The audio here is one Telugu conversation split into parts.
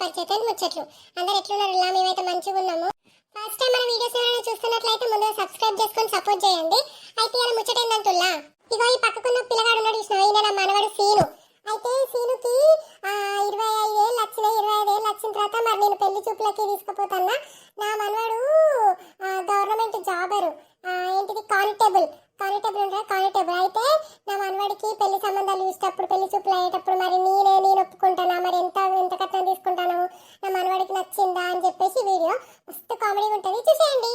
పరిచయం ముచ్చట్లు. అందరు ఎట్లున్నారు? ఇలా మేమైతే మంచిగా ఉన్నాము ఫస్ట్ టైం మన వీడియోస్ ఎవరైనా చూస్తున్నట్లయితే ముందుగా సబ్స్క్రైబ్ చేసుకొని సపోర్ట్ చేయండి అయితే ఇలా ముచ్చట ఏందంటుల్లా ఇగో ఈ పక్కకున్న పిల్లగాడు ఉన్నాడు చూసిన ఈయన నా మనవడు సీను అయితే సీనుకి ఆ, ఇరవై ఐదు ఏళ్ళు వచ్చినాయి ఇరవై ఐదు ఏళ్ళు వచ్చిన తర్వాత మరి నేను పెళ్ళి చూపులకి తీసుకుపోతాన్నా నా మనవడు గవర్నమెంట్ జాబరు ఆ, ఏంటిది కానిటేబుల్ కానిటేబుల్ ఉంటారు కానిటేబుల్ అయితే నా మనవాడికి పెళ్ళి సంబంధాలు చూసేటప్పుడు పెళ్ళి చూపులు అయ్యేటప్పుడు మరి నేనే నేను ఒప్పుకుంటానా మరి ఎంత ఎంత కట్నం తీసుకుంటాను నా మనవాడికి నచ్చిందా అని చెప్పేసి వీడియో మస్తు కామెడీ ఉంటుంది చూసేయండి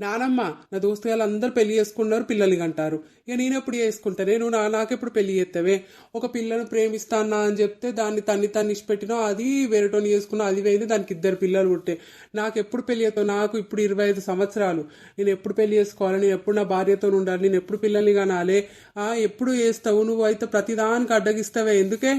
నానమ్మ నా దోస్తు గారు అందరు పెళ్ళి చేసుకున్నారు పిల్లలు అంటారు ఇక నేను ఎప్పుడు చేసుకుంటా? నేను నా నాకెప్పుడు పెళ్ళి చేస్తావే ఒక పిల్లను ప్రేమిస్తానా అని చెప్తే దాన్ని తన్ని తన్ని ఇష్టపెట్టినా అది వేరేటోని చేసుకున్నా అది పోయింది దానికి ఇద్దరు పిల్లలు పుట్టే. నాకు ఎప్పుడు పెళ్ళి చేస్తావు? నాకు ఇప్పుడు ఇరవై ఐదు సంవత్సరాలు. నేను ఎప్పుడు పెళ్ళి చేసుకోవాలి? నేను ఎప్పుడు నా భార్యతో ఉండాలి? నేను ఎప్పుడు పిల్లల్ని కనాలి? ఆ ఎప్పుడు చేస్తావు? నువ్వు అయితే ప్రతిదానికి అడ్డగిస్తావే. ఎందుకే?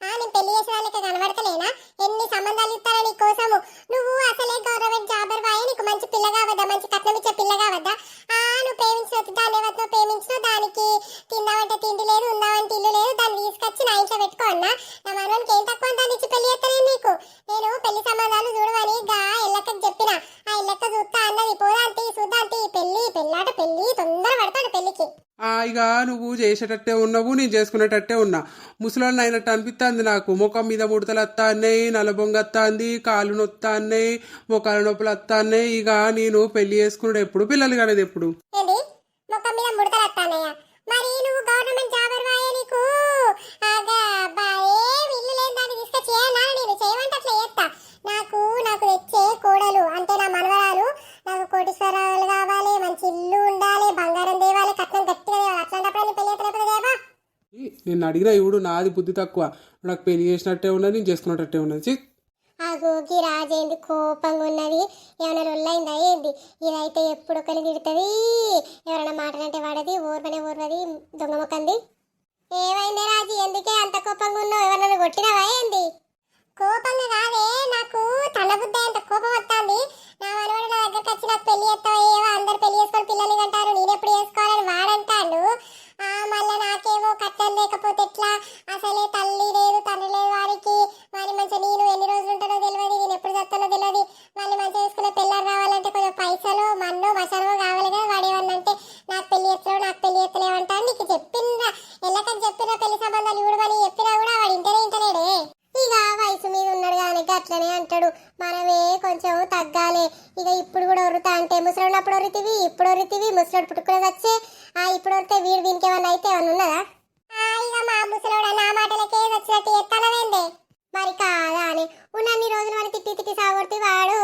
నేను పెళ్ళి చేసిన వాళ్ళకి కనబడతలేనా? ఎన్ని సంబంధాలు ఇస్తారా నీ కోసము. నువ్వు అసలే గవర్నమెంట్ జాబర్ వాయి నీకు మంచి పిల్ల కావద్దా? మంచి కట్నం ఇచ్చే పిల్ల కావద్దా? ఆ నువ్వు ప్రేమించిన దాన్ని ఎవరితో ప్రేమించినా దానికి తిందామంటే తిండి లేదు ఉందామంటే ఇల్లు లేదు దాన్ని తీసుకొచ్చి నా ఇంట్లో పెట్టుకో అన్నా. నా మనవానికి ఏం తక్కువ దాన్ని ఇచ్చి పెళ్ళి చేస్తానే నీకు? నేను పెళ్ళి సంబంధాలు చూడవని గా ఎల్లక్కకి చెప్పిన. ఆ ఎల్లక్క చూస్తా అన్నది. పోదా అంతే పెళ్ళి పెళ్ళాట పెళ్ళి తొందర పడతాడు పెళ్ళికి ఇక నువ్వు చేసేటట్టే ఉన్నావు నేను చేసుకునేటట్టే ఉన్నా. ముసలోళ్ళని అయినట్టు అనిపిస్తుంది నాకు. ముఖం మీద ముడతలు వస్తాన్నాయి నలబొంగ కాలు నొత్తాన్నాయి ముఖాల నొప్పులు వస్తాన్నాయి ఇక నేను పెళ్ళి చేసుకున్నాడు ఎప్పుడు పిల్లలు కనేది ఎప్పుడు ముఖం మీద ముడతలు నేను అడిగిన ఇవుడు నాది బుద్ధి తక్కువ. నాకు పెళ్ళి చేసినట్టే ఉన్నది నేను చేసుకున్నట్టే ఉన్నది. ఆ గోకి రాజేంది కోపంగా ఉన్నది? ఏమైనా రొల్లైందా ఏంది? ఇదైతే ఎప్పుడు ఒకరిని తిడుతుంది? ఎవరైనా మాటలంటే వాడది ఓర్వనే ఓర్వది దొంగ మొక్కంది? ఏమైంది రాజు? ఎందుకే అంత కోపంగా ఉన్నావు? ఎవరైనా కొట్టినావా ఏంది? కోపంగా కాదే నాకు తన బుద్ధి అంత కోపం వస్తుంది నా మనవాడు నా దగ్గరకు వచ్చి నాకు పెళ్ళి చేస్తావు ఏవో? అందరు పెళ్ళి చేసుకొని పిల్లలు కంటారు నేను ఎప్పుడు చేసుకోవాలని వాడంటాడు ఆ మళ్ళా నాకేమో కట్నం లేకపోతే ఎట్లా అసలే తల్లి లేదు తండ్రి లేదు వారికి మరి మంచిగా నేను ఎన్ని రోజులు ఉంటానో తెలియదు నేను ఎప్పుడు చస్తానో తెలియదు మళ్ళీ మంచిగా చేసుకునే పిల్లలు రావాలంటే కొంచెం పైసలు మన్నో మసాలో కావాలి కదా వాడు ఏమన్నా అంటే నాకు పెళ్ళి చేస్తావు నాకు పెళ్ళి చేస్తలేవంటా నీకు చెప్పిందా ఎల్లకని చెప్పినా పెళ్ళి సంబంధాలు ఇవ్వడమని చెప్పినా కూడా వాడు ఇంటనే ఇంటలేడే ఇక వయసు మీద ఉన్నాడు కనుక అట్లనే అంటాడు మనమే కొంచెం తగ్గాలి ఇక ఇప్పుడు కూడా ఒరుతా అంటే ముసలోడు అప్పుడు ఒరితివి ఇప్పుడు ఒరితివి ముసలోడు పుట్టుకునేది వచ్చే ఆ ఇప్పుడు వరితే వీడు దీనికి ఏమన్నా అయితే ఏమన్నా ఉన్నదా ఆ, ఇక మా ముసలోడు నా మాటలకే వచ్చినట్టు ఎత్తానవేందే మరి కాదా అని ఉన్నన్ని రోజులు వాడిని తిట్టి తిట్టి సాగొడితే వాడు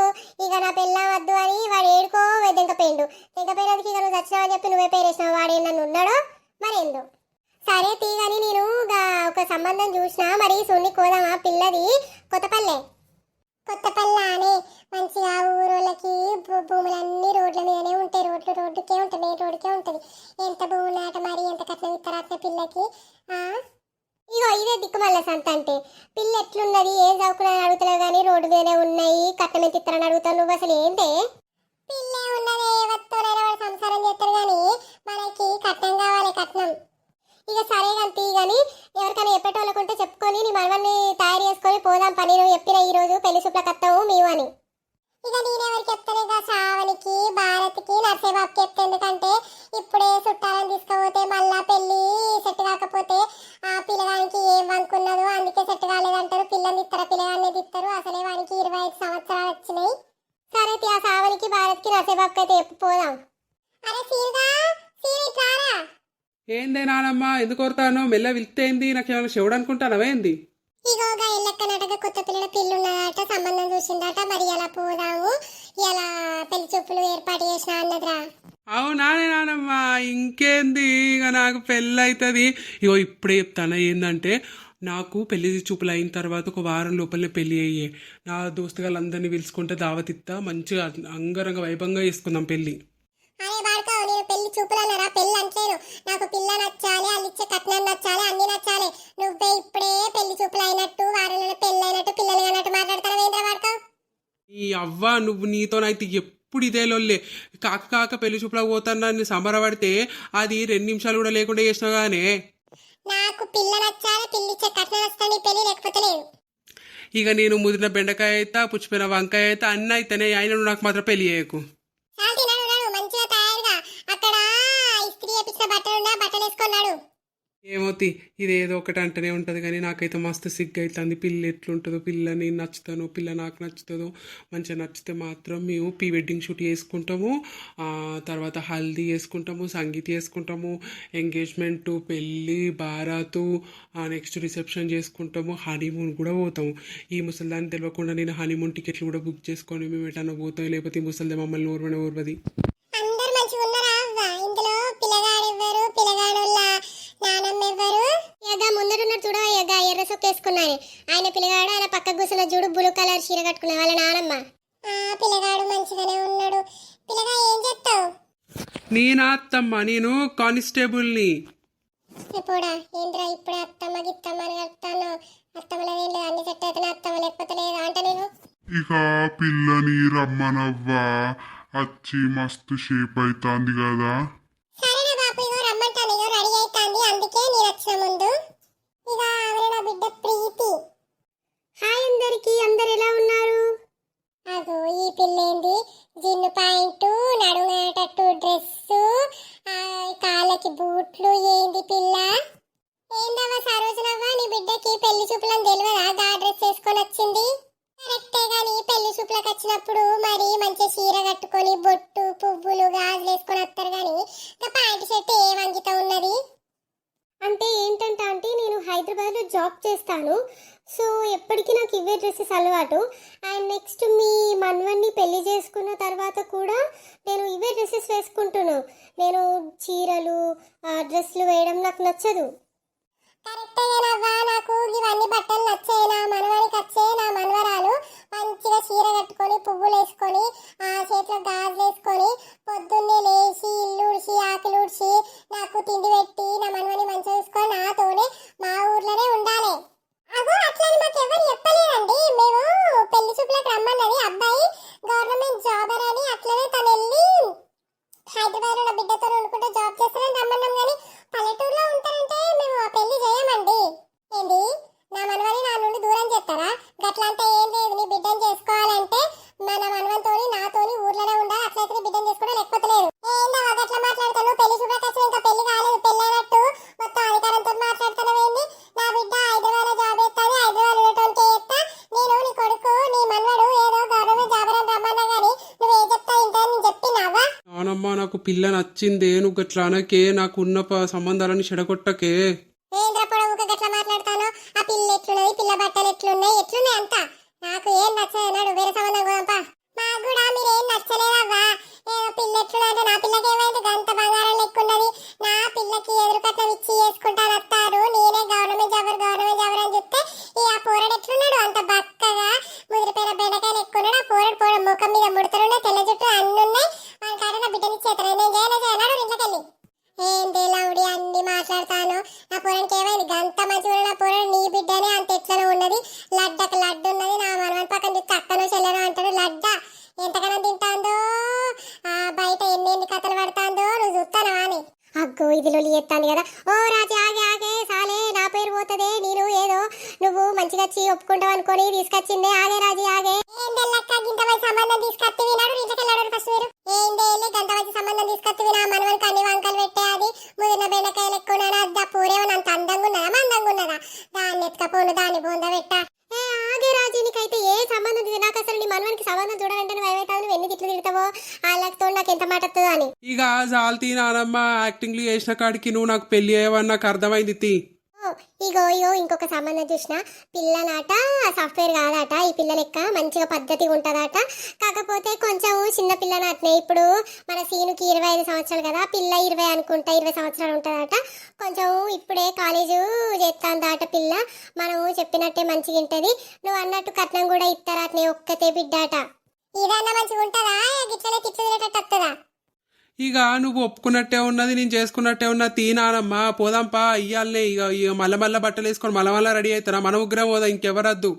ఇక నా పెళ్ళం వద్దు అని వాడు ఏడుకో దెంకపోయిండు దెంకపోయినందుకు ఇక నువ్వు చచ్చినావని చెప్పి నువ్వే పేరేసినావు వాడు నన్ను ఉన్నాడో మరేందో సరే తీగని నేను గా ఒక సంబంధం చూసినా మరి సున్ని కోదామా పిల్లది కొత్తపల్లె కొత్తపల్లె అని మంచిగా ఊరోళ్ళకి భూ- భూములన్నీ రోడ్ల మీదనే ఉంటాయి రోడ్లు రోడ్డుకే ఉంటాయి మెయిన్ రోడ్డుకే ఉంటుంది ఎంత భూములాట మరి ఎంత కట్నం ఇస్తారా పిల్లకి ఆ ఇగో ఇదే దిక్కుమల్ల సంత అంటే పిల్ల ఎట్లున్నది ఏం చదువుకున్నాను అడుగుతున్నావు కానీ రోడ్డు మీదనే ఉన్నాయి కట్నం ఎంత ఇస్తారని అడుగుతావు నువ్వు అసలు ఏంటి పిల్లే ఉన్నది ఎవరితోనైనా వాడు సంసారం చేస్తారు కానీ మనకి కట్నం కావాలి కట్నం ఇక సరే గంతి కానీ ఎవరికైనా చెప్పేటోళ్ళకు ఉంటే చెప్పుకొని నీ మనవన్ని తయారు చేసుకొని పోదాం పని నువ్వు చెప్పిన ఈ రోజు పెళ్ళి శుభ్లకు వస్తావు మేము అని. ఇక నేనెవరికి చెప్తాను ఇక శ్రావణికి భారత్కి నర్సేబాబుకి చెప్తే ఎందుకంటే ఇప్పుడే చుట్టాలని తీసుకుపోతే మళ్ళా పెళ్ళి సెట్ కాకపోతే ఆ పిల్లగానికి ఏం అనుకున్నదో అందుకే సెట్ కాలేదంటారు. పిల్లని ఇస్తారు పిల్లగాన్ని ఇస్తారు అసలే వానికి ఇరవై ఐదు సంవత్సరాలు వచ్చినాయి. సరే తీ, ఆ శ్రావణికి భారత్కి నర్సేబాబుకి అయితే చెప్పు పోదాం. అరే ఇట్లారా ఏందే నానమ్మ ఎందుకు కొడతాను మెల్ల నాకు ఏమైనా శివుడు అనుకుంటానవా ఏంది? ఇగోగా ఇల్లక్క కొత్త పిల్లల పిల్లున్నదట సంబంధం చూసిందట. మరి ఎలా పోదాము? ఎలా పెళ్ళి చూపులు ఏర్పాటు చేసిన అన్నదిరా? అవునానే నానమ్మ? ఇంకేంది? ఇక నాకు పెళ్ళి అవుతుంది ఇగో ఇప్పుడే చెప్తాను ఏంటంటే నాకు పెళ్ళి చూపులు అయిన తర్వాత ఒక వారం లోపలనే పెళ్ళి అయ్యే. నా దోస్తుగాళ్ళందరినీ పిలుచుకుంటే దావత్ మంచిగా అంగరంగ వైభవంగా చేసుకుందాం పెళ్ళి. అరే బాడుకావు నేను పెళ్ళి చూపులు అన్నారా పెళ్ళి అంటలేను. నాకు పిల్ల నచ్చాలి వాళ్ళు ఇచ్చే కట్నం నచ్చాలి అన్ని నచ్చాలి. నువ్వే ఇప్పుడే పెళ్ళి చూపులు అయినట్టు వారంలో పెళ్ళి అయినట్టు పిల్లలు అన్నట్టు మాట్లాడతాను ఏంద్రా ఈ అవ్వ నువ్వు నీతోనైతే ఎప్పుడు ఇదే లొల్లే. కాక కాక పెళ్ళి చూపులకు పోతాను నీ సంబరపడితే అది రెండు నిమిషాలు కూడా లేకుండా చేసినా గానే. నాకు పిల్ల నచ్చాలి పిల్ల ఇచ్చే కట్నం నచ్చాలి పెళ్ళి లేకపోతే లేదు. ఇక నేను ముదిరిన బెండకాయ అయితే పుచ్చిపోయిన వంకాయ అయితే అన్నీ అయితేనే ఆయన నాకు మాత్రం పెళ్ళి చేయకు శాంతి నడు నడు మంచిగా తయారుగా అక్కడ ఇస్త్రీ చేపించిన బట్టలు ఉన్నా బట్టలు వేసుకున్నాడు ఏమోతి ఇదేదో ఒకటి అంటనే ఉంటుంది కానీ నాకైతే మస్తు సిగ్గు అవుతుంది పిల్ల ఎట్లుంటుందో పిల్ల నేను నచ్చుతాను పిల్ల నాకు నచ్చుతుందో మంచిగా నచ్చితే మాత్రం మేము ప్రీ వెడ్డింగ్ షూట్ చేసుకుంటాము. తర్వాత హల్దీ చేసుకుంటాము సంగీత్ చేసుకుంటాము ఎంగేజ్మెంట్ పెళ్ళి బారాతు నెక్స్ట్ రిసెప్షన్ చేసుకుంటాము హనీమూన్ కూడా పోతాము. ఈ ముసలిదాన్ని తెలియకుండా నేను హనీమూన్ టికెట్లు కూడా బుక్ చేసుకొని మేము ఎటన్నా పోతాం లేకపోతే ఈ ముసలిదే మమ్మల్ని ఊర్వనే ఊర్వది. ఇక ఎర్ర సొక్క వేసుకున్నాను ఆయన పిల్లగాడు ఆయన పక్క కూర్చున్న చూడు బ్లూ కలర్ చీర కట్టుకున్న వాళ్ళ నానమ్మ. పిల్లగాడు మంచిగానే ఉన్నాడు. పిల్లగా ఏం చెప్తావు నేనా అత్తమ్మ? నేను కానిస్టేబుల్ని. ఇప్పుడా ఏంద్రా ఇప్పుడు అత్తమ్మ గిత్తమ్మ అని కలుపుతాను అత్తమ్మలో ఏం లేదు అన్ని సెట్ అత్తమ్మ లేకపోతే లేదా అంట నేను ఇక పిల్లని రమ్మనవ్వా. వచ్చి మస్తు షేప్ అవుతాంది కదా. సరేనా బాపు ఇగో రమ్మంటాను. ఇగో రెడీ అవుతాంది అందుకే నేను వచ్చిన ముందు. బిడ్డ ప్రీతి. హాయ్ అందరికి అందరు ఎలా ఉన్నారు? అగో ఈ పిల్లేంది. జిన్ను పాయింట్ నడుమేటట్టు డ్రెస్ కాళ్ళకి బూట్లు ఏంది పిల్ల? ఏందవ్వ సరోజనవ్వ నీ బిడ్డకి పెళ్ళి చూపులని తెలియదా గా డ్రెస్ వేసుకొని వచ్చింది. కరెక్టే కానీ పెళ్ళి చూపులకు వచ్చినప్పుడు మరి మంచి చీర కట్టుకొని బొట్టు పువ్వులు గాజులు వేసుకొని వస్తారు కానీ ఇంకా ప్యాంట్ షర్ట్ ఏ వంగిత ఉన్నది అంటే ఏంటంటే అంటే నేను హైదరాబాద్లో జాబ్ చేస్తాను. సో ఎప్పటికీ నాకు ఇవే డ్రెస్సెస్ అలవాటు. అండ్ నెక్స్ట్ మీ మన్వన్ని పెళ్ళి చేసుకున్న తర్వాత కూడా నేను ఇవే డ్రెస్సెస్ వేసుకుంటున్నాను నేను చీరలు డ్రెస్సులు వేయడం నాకు నచ్చదు. కరెక్టేనవ్వా నాకు ఇవన్నీ బట్టలు నచ్చాయి నా మనవనికి వచ్చే నా మనవరాలు? మంచిగా చీర కట్టుకొని పువ్వులు వేసుకొని ఆ చేతిలో గాజులు వేసుకొని పొద్దున్నే లేచి ఇల్లు ఉడిచి ఆకులు ఉడిచి నాకు తిండి పెట్టి నా మనవని మంచిగా చూసుకొని నాతోనే మా ఊర్లోనే ఉండాలి. అగో అట్లని మాకు ఎవరు చెప్పలేదండి మేము పెళ్ళి చూపులకు రమ్మన్నది అబ్బాయి గవర్నమెంట్ జాబర్ అని అట్లనే తను వెళ్ళి హైదరాబాద్లో బిడ్డతో వండుకుంటే జాబ్ చేస్తారని రమ్మన్నాం కానీ పల్లెటూరులో ఉంటారంటే మేము ఆ పెళ్ళి చేయమండి ఏంది నా మనవని నా నుండి దూరం చేస్తారా గట్లంతా ఏం లేదు నీ బిడ్డను చేసుకోవాలంటే మన మనవంతోని నాతోని ఊర్లోనే ఉండాలి అట్లయితే నీ బిడ్డను చేసుకోవడం లేకపోతే లేదు ఏందో గట్లా మాట్లాడతాను పెళ్ళి శుభ్రకచ్చిన ఇంకా పెళ్ళి కాలేదు పెళ్ళి అయినట్టు మొత్తం అధికారంతో మాట్లాడుతున్నావేంది నా బిడ్డ హైదరాబాద్లో జాబ్ చేస్తాను హైదరాబాద్ ఉండటంటే చేస్తా నేను నీ కొడుకు నీ మనవడు ఏదో గవర్నమెంట్ జాబ్ అని రమ్మన్నా కానీ నువ్వు ఏం చెప్తా ఇంటా నేను చెప్పినావా నానమ్మ నాకు పిల్ల నచ్చిందే నువ్వు గట్లా అనకే నాకున్న ప- సంబంధాలని చెడగొట్టకే. ఏంద్ర పొడవుగా గట్లా మాట్లాడతాను? ఆ పిల్ల ఎట్లున్నది? పిల్ల బట్టలు ఎట్లున్నాయి? ఎట్లున్నాయి అంతా? నాకు ఏం నచ్చదు నాడు వేరే సంబంధం పోదాంపా. కూడా మీరు ఏం నచ్చలేదవ్వా. పిల్ల ఎట్లున్నది నా పిల్లకి ఏమైంది? గంత బంగారం లెక్కున్నది. నా పిల్లకి ఎదురుకట్నం ఇచ్చి చేసుకుంటాను వస్తారు నేనే గవర్నమెంట్ జాబర్ గవర్నమెంట్ జాబర్ అని చెప్తే ఈ ఆ పోరడు ఎట్లున్నాడు? అంత బక్కగా ముదిరిపోయిన బెండకాయలు ఎక్కున్నాడు ఆ పోరడు పోరడు ముఖం మీద ముడత అనుకొని తీసుకొచ్చిందే. ఆగే రాజు ఆగే. ఏందెల్లక్క గింత మంచి సంబంధం తీసుకొచ్చి వినాడు ఇంటికెళ్ళాడు ఫస్ట్ మీరు. ఏందేలే గంత మంచి సంబంధం తీసుకొచ్చి వినా? వంకలు పెట్టే అది. ముదిరిన బెండకాయలు ఎక్కువ అద్దా పూరేమో అంత అందంగా ఉన్నదా మందంగా ఉన్నదా దాన్ని ఎత్తుకపోను దాన్ని బొంద పెట్ట. ఏ ఆగే రాజు నీకైతే ఏ సంబంధం ఉంది? నాకు అసలు నీ మనవనికి సంబంధం చూడాలంటే నువ్వు ఏమైతావు నువ్వు ఎన్ని తిట్లు తిడతావో? వాళ్ళతో నాకు ఎంత మాట అని. ఇక జాల్తీ నానమ్మ యాక్టింగ్లు చేసిన కాడికి నువ్వు నాకు పెళ్ళి అయ్యవని నాకు అర్థమైంది ఇగో ఇగో ఇంకొక సంబంధం చూసిన. పిల్లలాట సాఫ్ట్వేర్ కాదట. ఈ పిల్ల లెక్క మంచిగా పద్ధతిగా ఉంటుందట. కాకపోతే కొంచెం చిన్న పిల్లనాటనే. ఇప్పుడు మన సీనుకి ఇరవై ఐదు సంవత్సరాలు కదా. పిల్ల ఇరవై అనుకుంటా ఇరవై సంవత్సరాలు ఉంటుందట. కొంచెం ఇప్పుడే కాలేజు చేస్తాందట పిల్ల. మనము చెప్పినట్టే మంచిగా ఉంటుంది. నువ్వు అన్నట్టు కట్నం కూడా ఇస్తారటనే ఒక్కతే బిడ్డాట. ఇదన్నా మంచిగా ఉంటుందా గిట్లనే తిట్టుకునేటట్టు వస్తుందా ఇక నువ్వు ఒప్పుకున్నట్టే ఉన్నది నేను చేసుకున్నట్టే ఉన్నా తీనానమ్మా పోదాంపా ఇయ్యాలనే ఇక ఇక మల్ల మల్ల బట్టలు వేసుకొని మల్ల మల్ల రెడీ అవుతారా? మన ముగ్గురం పోదా ఇంకెవరద్దు.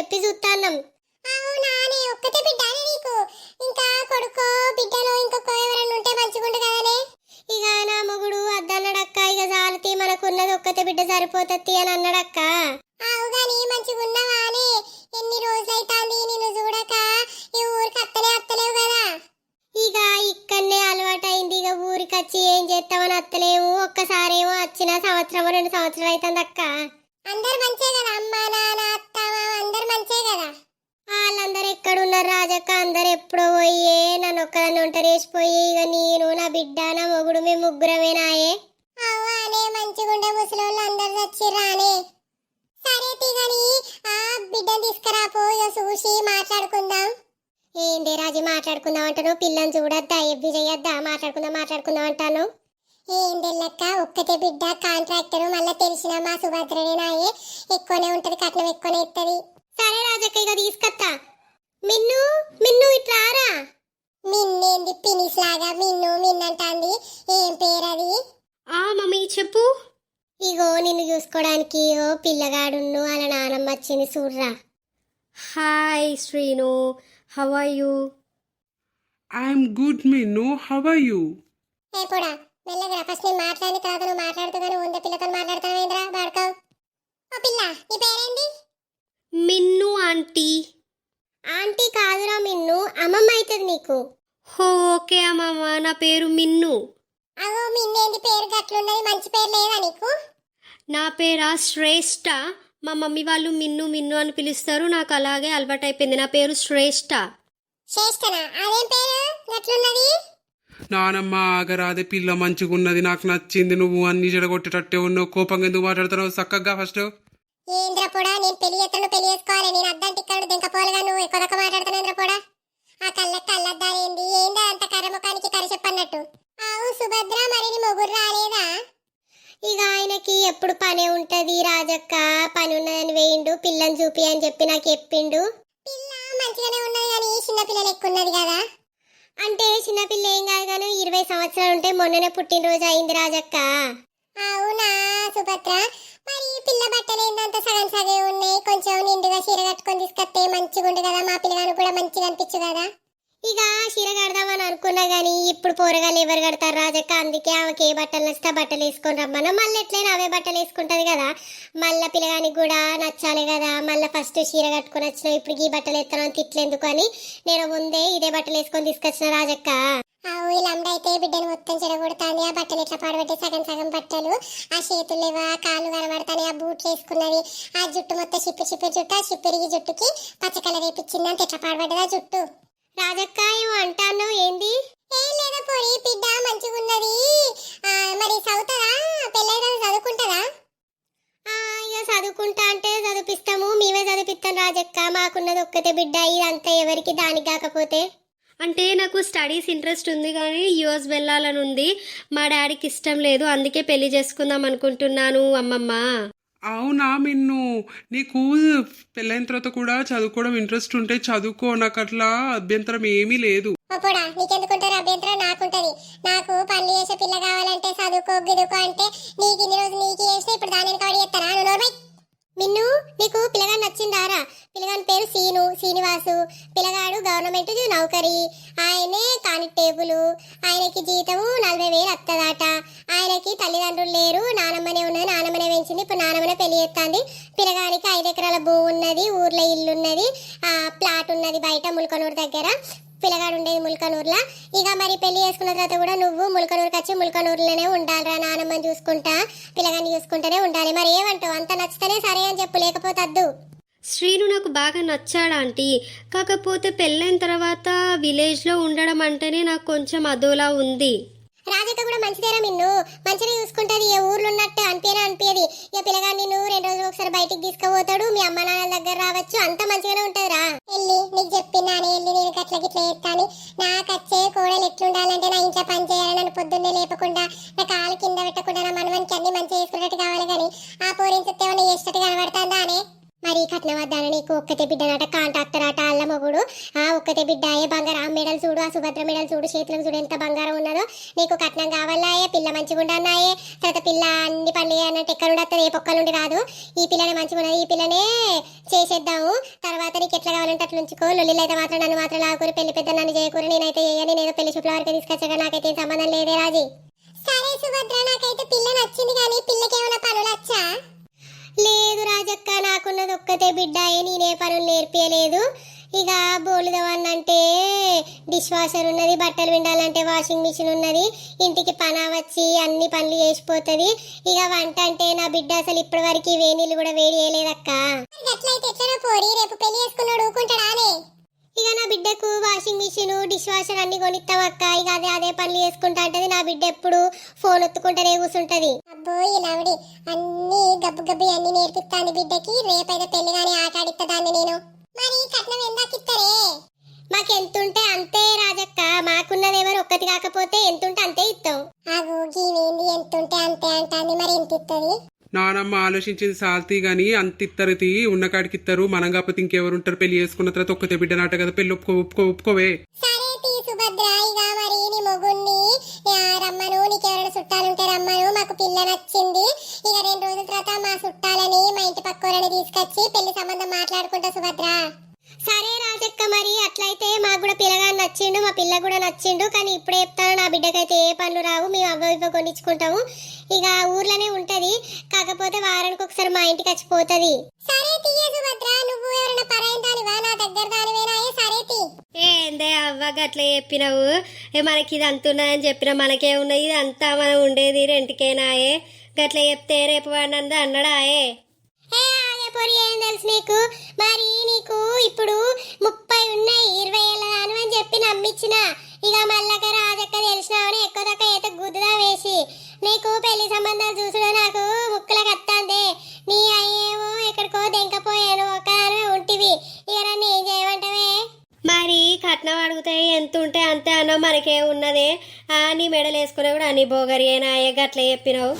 చెప్పి చూస్తాన్నాం అవునానే ఒక్కతే బిడ్డ నీకు. ఇంకా కొడుకో బిడ్డలో ఇంకొక ఎవరైనా ఉంటే మంచిగుండు కదనే ఇక నా. మొగుడు అద్దన్నాడక్క ఇక జాలతి మనకున్నది ఒక్కతే బిడ్డ సరిపోతది అని అన్నాడక్క. అవుగాని మంచిగున్నవానే ఎన్ని రోజులైతాంది నిన్ను చూడక? ఈ ఊరికి అత్తలే అత్తలేవు కదా. ఇక ఇక్కడనే అలవాటైంది. ఇక ఊరికి వచ్చి ఏం చేస్తామని అత్తలేము ఒక్కసారేమో వచ్చిన సంవత్సరం రెండు సంవత్సరాలు అవుతుంది అక్క అందరు మంచే కదా అమ్మ నాన్న మంచే కదా. వాళ్ళందరూ ఎక్కడున్నారు రాజక్క? అందరు ఎప్పుడో పోయే నన్ను ఒక్కదాన్ని ఒంటరేసిపోయి ఇక నేను నా బిడ్డ నా మొగుడు మేము ముగ్గురమేనాయే అవ్వానే మంచిగుండే ముసలోళ్ళు అందరు వచ్చిర్రానే సరే తిగని ఆ బిడ్డను తీసుకురాపో ఇక చూసి మాట్లాడుకుందాం. ఏంటి రాజు మాట్లాడుకుందాం అంటాను? పిల్లని చూడొద్దా? ఎవ్వి చేయొద్దా? మాట్లాడుకుందాం మాట్లాడుకుందాం అంటాను. ఏంటి లెక్క? ఒక్కటే బిడ్డ కాంట్రాక్టర్ మళ్ళీ తెలిసిన మా సుభద్రనేనాయే ఎక్కువనే ఉంటుంది కట్నం ఎక్కువనే ఇస్తుంది సరే రాజక్క ఇక తీసుకొత్తా. మిన్ను మిన్ను ఇట్లారా మిన్నేంది పినిస్ లాగా మిన్ను మిన్నంటాంది? ఏం పేరది? ఆ మమ్మీ చెప్పు. ఇగో నిన్ను చూసుకోవడానికి ఓ పిల్లగాడున్ను అలా నానమ్మ వచ్చింది చూడ్రా. Hi Srinu how are you? I'm good Meenu how are you? ఏ కూడా మెల్లగా ఫస్ట్ నేను మాట్లాడిన తర్వాత నువ్వు మాట్లాడుతూ కానీ ఉంద పిల్లతో మాట్లాడతావేంద్రా బాడుకోవు ఓ పిల్ల నీ పేరేంటి మిన్ను ఆంటీ. ఆంటీ కాదురా మిన్ను అమ్మమ్మ అవుతుంది నీకు. హో ఓకే అమ్మమ్మ నా పేరు మిన్ను. అగో మిన్నేంది పేరు గట్లున్నది మంచి పేరు లేదా నీకు? నా పేరా శ్రేష్ఠ మా మమ్మీ వాళ్ళు మిన్ను మిన్ను అని పిలుస్తారు నాకు అలాగే అలవాటైపోయింది. నా పేరు శ్రేష్ఠ శ్రేష్టనా? అదేం పేరు? గట్లున్నది? నానమ్మ ఆగరాదే పిల్ల మంచిగున్నది నాకు నచ్చింది నువ్వు అన్ని జడగొట్టేటట్టే ఉన్నావు. కోపంగా ఎందుకు మాట్లాడుతున్నావు? చక్కగా ఫస్ట్ ఏంద్ర పొడా? నేను పెళ్ళి చేస్తాను పెళ్ళి చేసుకోవాలి. నేను అద్దంటి ఇక్కడ దింకపోలుగా నువ్వు ఎక్కువ రకం మాట్లాడుతున్నాంద్ర పొడా? ఆ కళ్ళ కళ్ళద్దారేంది ఏందా అంత కర్రముఖానికి కరిచెప్పన్నట్టు ఆవు సుభద్ర మరి మొగురు రాలేదా? ఇక ఆయనకి ఎప్పుడు పనే ఉంటది రాజక్క. పని ఉన్నదని వేయిండు పిల్లని చూపి అని చెప్పి నాకు చెప్పిండు. పిల్ల మంచిగానే ఉన్నది కానీ చిన్న పిల్లలు ఎక్కువ ఉన్నది కదా? అంటే చిన్నపిల్ల ఏం కాదు కానీ ఇరవై సంవత్సరాలు ఉంటే మొన్ననే పుట్టినరోజు అయింది రాజక్క. అవునా సుభద్ర? మరి పిల్ల బట్టలు ఏందంత సగం సగే ఉన్నాయి కొంచెం నిండుగా చీర కట్టుకొని తీసుకొస్తే మంచిగా ఉండు కదా మా పిల్లగాను కూడా మంచిగా అనిపించు కదా ఇక చీర కడదామని అనుకున్నా గానీ ఇప్పుడు పోరగాళ్ళు ఎవరు కడతారు రాజక్క? అందుకే ఆమెకి ఏ బట్టలు నచ్చితే ఆ బట్టలు వేసుకొని రమ్మను. మళ్ళీ ఎట్లయినా అవే బట్టలు వేసుకుంటది కదా. మళ్ళీ పిల్లగానికి కూడా నచ్చాలి కదా. మళ్ళీ ఫస్ట్ చీర కట్టుకొని వచ్చిన ఇప్పుడు ఈ బట్టలు ఎత్తాను తిట్లేందుకు అని నేను ముందే ఇదే బట్టలు వేసుకొని తీసుకొచ్చిన రాజక్క. వీళ్ళందైతే బిడ్డను మొత్తం చెడగొడుతుంది. ఆ బట్టలు ఇట్లా పాడబెట్టి సగం సగం బట్టలు. ఆ చేతులు లేవా? కాళ్ళు కనబడతాయి ఆ బూట్లు వేసుకున్నది ఆ జుట్టు మొత్తం చిప్పి చిప్పి జుట్టు. ఆ చిప్పిరిగి జుట్టుకి పచ్చ కలర్ వేపించింది. అంత ఇట్లా పాడబడ్డదా జుట్టు? రాజక్క ఏమో అంటాను ఏంది? ఏం లేదా పోయి బిడ్డ మంచిగున్నది. మరి చదువుతారా పెళ్ళైనా చదువుకుంటారా ఆ, ఇక చదువుకుంటా అంటే చదివిస్తాము మేమే చదివిస్తాం రాజక్క. మాకున్నది ఒక్కతే బిడ్డ ఇదంతా ఎవరికి దానికి కాకపోతే. అంటే నాకు స్టడీస్ ఇంట్రెస్ట్ ఉంది కానీ యుఎస్ వెళ్ళాలని ఉంది. మా డాడీకి ఇష్టం లేదు అందుకే పెళ్ళి చేసుకుందాం అనుకుంటున్నాను అమ్మమ్మ. అవునా మిన్ను? నీకు పెళ్ళైన తర్వాత కూడా చదువుకోవడం ఇంట్రెస్ట్ ఉంటే చదువుకో నాకు అట్లా అభ్యంతరం ఏమీ లేదు. అప్పుడా నీకెందుకుంటారు అభ్యంతరం? నాకుంటది. నాకు పనులు చేసే పిల్ల కావాలంటే చదువుకో గిదుకో అంటే నీకు ఇన్ని రోజు నీకు చేస్తే ఇప్పుడు దాని వెనక చేస్తారా నువ్వు నోర్మై మిన్ను నీకు పిల్లగాడు నచ్చిందారా? పిల్లగాని పేరు సీను శ్రీనివాసు పిల్లగాడు గవర్నమెంట్ నౌకరీ ఆయనే కానిటేబుల్ ఆయనకి జీతము నలభై వేలు వస్తుందట ఆయనకి తల్లిదండ్రులు లేరు నానమ్మనే ఉన్నది నానమ్మనే పెంచింది ఇప్పుడు నానమ్మనే పెళ్ళి చేస్తుంది పిల్లగానికి ఐదు ఎకరాల భూమి ఉన్నది ఊర్లో ఇల్లు ఉన్నది ఆ ప్లాట్ ఉన్నది బయట ముల్కనూరు దగ్గర పిల్లగాడు ఉండేది ముల్కనూరులో ఇక మరి పెళ్ళి చేసుకున్న తర్వాత కూడా నువ్వు ముల్కనూరుకి వచ్చి ముల్కనూరులోనే ఉండాలిరా నానమ్మని చూసుకుంటా పిల్లగాన్ని చూసుకుంటూనే ఉండాలి మరి ఏమంటావు అంత నచ్చితేనే సరే అని చెప్పు లేకపోతే అద్దు శ్రీను నాకు బాగా నచ్చాడు ఆంటీ? కాకపోతే పెళ్ళైన తర్వాత విలేజ్లో ఉండడం అంటేనే నాకు కొంచెం అదోలా ఉంది. రాజక్క కూడా మంచిదేరా నిన్ను మంచిగా చూసుకుంటది. ఏ ఊర్లో ఉన్నట్టు అనిపించనే అనిపించదు ఇక పిల్లగాని నువ్వు రెండు రోజులు ఒకసారి బయటికి తీసుకుపోతాడు. మీ అమ్మ నాన్నల దగ్గర రావచ్చు. అంత మంచిగానే ఉంటదిరా. వెళ్ళి నీకు చెప్పినాను వెళ్ళి నేను గట్ల గిట్ల చేస్తాను నాకు వచ్చే కోడలు ఎట్లుండాలంటే నా ఇంట్లో పని చేయాలని నన్ను పొద్దున్నే లేపకుండా నా కాలు కింద పెట్టకుండా నా మనవనికి అన్ని మంచిగా చేసుకున్నట్టు కావాలి కానీ ఆ పోరించి ఏమైనా చేసేటట్టు కనబడుతుందా అనే? మరి కట్నం వద్దాన నీకు ఒక్కతే బిడ్డనట కాంట్రాక్టర్ అట అల్ల మొగుడు. ఆ ఒక్కతే బిడ్డ ఏ బంగారం ఆ మెడల్ చూడు ఆ సుభద్ర మెడల్ చూడు చేతులకు చూడు ఎంత బంగారం ఉన్నదో. నీకు కట్నం సంబంధం పిల్ల మంచిగా ఉండన్నాయే. తర్వాత పిల్ల అన్ని పనులు అన్నట్టు ఎక్కడ ఉండదు ఏ పొక్కలుండి రాదు. ఈ పిల్లనే మంచిగా ఉన్నది ఈ పిల్లనే చేసేద్దాము. తర్వాత నీకు ఎట్లా కావాలంటే అట్లా ఉంచుకో. లొల్లిలు అయితే మాత్రం నన్ను మాత్రం లాగుకుని పెళ్ళి పెద్ద నన్ను చేయకూరి నేనైతే చేయని నేను పెళ్ళి చుట్ల వరకు తీసుకొచ్చాక నాకైతే సంబంధం లేదే రాజీ. సరే సుభద్ర నాకైతే పిల్ల నచ్చింది కానీ పిల్లకి ఏమైనా పనులు వచ్చా? లేదు రాజక్క నాకున్నది ఒక్కతే బిడ్డ నేనే పనులు నేర్పించలేదు ఇక బోలుదవన్నంటే డిష్ వాషర్ ఉన్నది బట్టలు విండాలంటే వాషింగ్ మిషన్ ఉన్నది ఇంటికి పనా వచ్చి అన్ని పనులు చేసిపోతుంది. ఇక వంట అంటే నా బిడ్డ అసలు ఇప్పటి వరకు వేణీళ్ళు కూడా వేడి చేయలేదక్క. రేపు పెళ్ళి చేసుకున్నాడు ఊకుంటాడానే ఇక నా బిడ్డకు వాషింగ్ మిషన్ డిష్ వాషర్ అన్ని కొనిస్తావక్క ఇక అదే అదే పనులు చేసుకుంటా అంటది నా బిడ్డ ఎప్పుడు ఫోన్ ఒత్తుకుంటూనే కూర్చుంటది అబ్బో ఇలావిడి అన్ని గబ్బు గబ్బు అన్ని నేర్పిస్తాను బిడ్డకి. రేపైతే పెళ్ళి గాని ఆట ఆడిస్తుందాన్ని నేను. మరి కట్నం ఎందాకిస్తారే మాకెంతుంటే అంతే రాజక్క. మాకున్నది ఎవరు ఒక్కటి కాకపోతే ఎంతుంటే అంతే ఇస్తాం. ఆగు గీవేంది ఎంతుంటే అంతే అంటాంది మరి ఎంత ఇస్తుంది నానమ్మ ఆలోచించింది సాల్తీ గాని అంత ఇత్తరు తీ. ఉన్న కాడికి ఇత్తరు. మనం కాకపోతే ఇంకెవరు ఉంటారు? పెళ్ళి చేసుకున్న తర్వాత ఒక్కతే బిడ్డ నాట కదా. పెళ్ళి ఒప్పుకో ఒప్పుకో ఒప్పుకోవే. సరే తీ సుభద్ర ఇక మరి నీ మొగుణ్ణి చుట్టాలుంటే రమ్మను మాకు పిల్ల నచ్చింది. ఇక రెండు రోజుల తర్వాత మా చుట్టాలని మా ఇంటి పక్కలని తీసుకొచ్చి పెళ్ళి సంబంధం మాట్లాడుకుంటా సుభద్ర. సరే రాజక్క మరి అట్లయితే మాకు కూడా పిల్లగాని నచ్చిండు మా పిల్ల కూడా నచ్చిండు కానీ ఇప్పుడే చెప్తాను నా బిడ్డకైతే ఏ పనులు రావు మేము అవ్వ ఇవ్వ కొనిచ్చుకుంటాము. ఇక ఊర్లోనే ఉంటది కాకపోతే వారానికి ఒకసారి మా ఇంటికి వచ్చిపోతుంది సరే తీయ సుభద్ర నువ్వు ఎవరైనా దానివా నా దగ్గర దానివేనా? ఏందే అవ్వ గట్ల చెప్పినావు? మనకి ఇది అంత ఉన్నదని చెప్పిన మనకే ఉన్నది ఇది అంతా మనం ఉండేది రెంట్కేనాయే గట్ల చెప్తే రేపు వాడినందు అన్నడాయే పొరి ఏం తెలుసు నీకు? మరి నీకు ఇప్పుడు మనకే ఉన్నదే. ఆ నీ మెడలు వేసుకునే కూడా అన్ని బోగరియేనాయే గట్ల చెప్పినావు.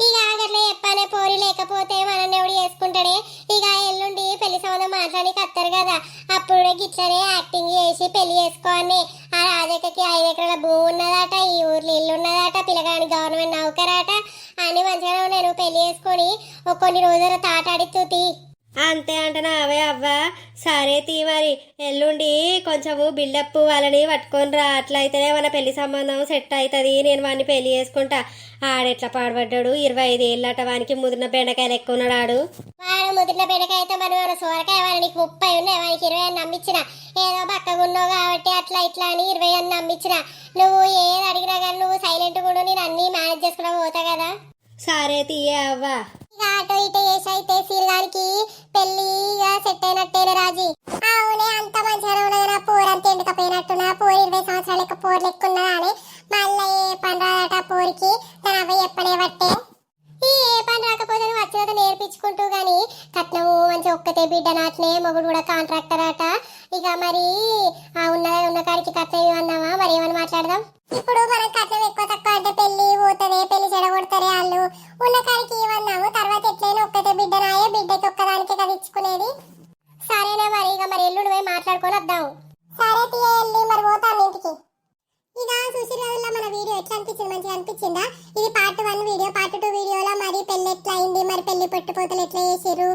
ఇక అట్లా చెప్పానే పోరి లేకపోతే మనల్ని ఎవడు చేసుకుంటాడే? ఇక ఎల్లుండి పెళ్ళి సంబంధం మాట్లాడి కత్తారు కదా. అప్పుడు గిట్లనే యాక్టింగ్ చేసి పెళ్ళి చేసుకోవాలి ఆ రాజక్కకి ఐదు ఎకరాల భూమి ఉన్నదట ఈ ఊర్లో ఇల్లు ఉన్నదట పిల్లగాని గవర్నమెంట్ నౌకరాట. అని మంచిగా నేను పెళ్ళి చేసుకొని ఒక కొన్ని రోజులు తాటాడితూ అంతే అంటనా అవే అవ్వ. సరే తీ మరి. ఎల్లుండి కొంచెము బిల్డప్ వాళ్ళని పట్టుకొని రా. అట్లయితేనే మన పెళ్ళి సంబంధం సెట్ అవుతుంది నేను వాడిని పెళ్ళి చేసుకుంటా. ఆడెట్లా పాడుపడ్డాడు? ఇరవై ఐదు ఏళ్ళట వానికి ముదిరిన బెండకాయలు ఎక్కువ ఉన్నాడు ఆడు. వాడు ముదిరిన మరి మన సోరకాయ వాడు నీకు ముప్పై ఉన్నాయి. వానికి ఇరవై అని నమ్మించిన ఏదో పక్కగున్నావు కాబట్టి అట్లా ఇట్లా అని ఇరవై అని నమ్మించిన నువ్వు ఏది అడిగినా కానీ నువ్వు సైలెంట్ కూడా నేను అన్ని మేనేజ్ చేసుకుని పోతా కదా. సరే తీయే అవ్వ. అటు ఇటు చేసి అయితే సీరగానికి పెళ్ళిగా సెట్ అయినట్టేనే రాజీ. అవునే అంత మంచిగా ఉన్నది నా పోరు. అంత ఎండుకపోయినట్టు నా పోరు ఇరవై సంవత్సరాల లెక్క పూర లెక్క ఉన్నదా అని మళ్ళీ ఏ పని రాదట పూరికి. తన అవ్వ చెప్పనే పట్టే ఈ ఏ పని రాకపోతే నువ్వు వచ్చినంత నేర్పించుకుంటూ గాని కట్నము మంచి ఒక్కతే బిడ్డ నాటనే మొగుడు కూడా కాంట్రాక్టర్ అట ఇక మరి ఆ ఉన్న ఉన్న కాడికి కట్నం ఇవ్వన్నావా మరి ఏమని మాట్లాడదాం ఇప్పుడు మనం కట్నం ఎక్కువ తక్కువ అంటే పెళ్ళి పోతుంది పెళ్ళి చెడగొడతారే వాళ్ళు ఉన్న కాడికి ఇవ్వన్నాము తర్వాత ఎట్లయినా ఒక్కతే బిడ్డ నాయే బిడ్డకి ఒక్కదానికే కదా ఇచ్చుకునేది సరేనా మరి ఇక మరి ఎల్లుండి పోయి మాట్లాడుకొని వద్దాం సరే తీయ వెళ్ళి మరి పోతాను ఇంటికి ఇక చూసిన రోజుల్లో మన వీడియో ఎట్లా అనిపించింది మంచిగా అనిపించిందా ఇది part one video part two వీడియోలో మరి పెళ్ళి ఎట్లా అయింది మరి పోతలు ఎట్లా చేసారు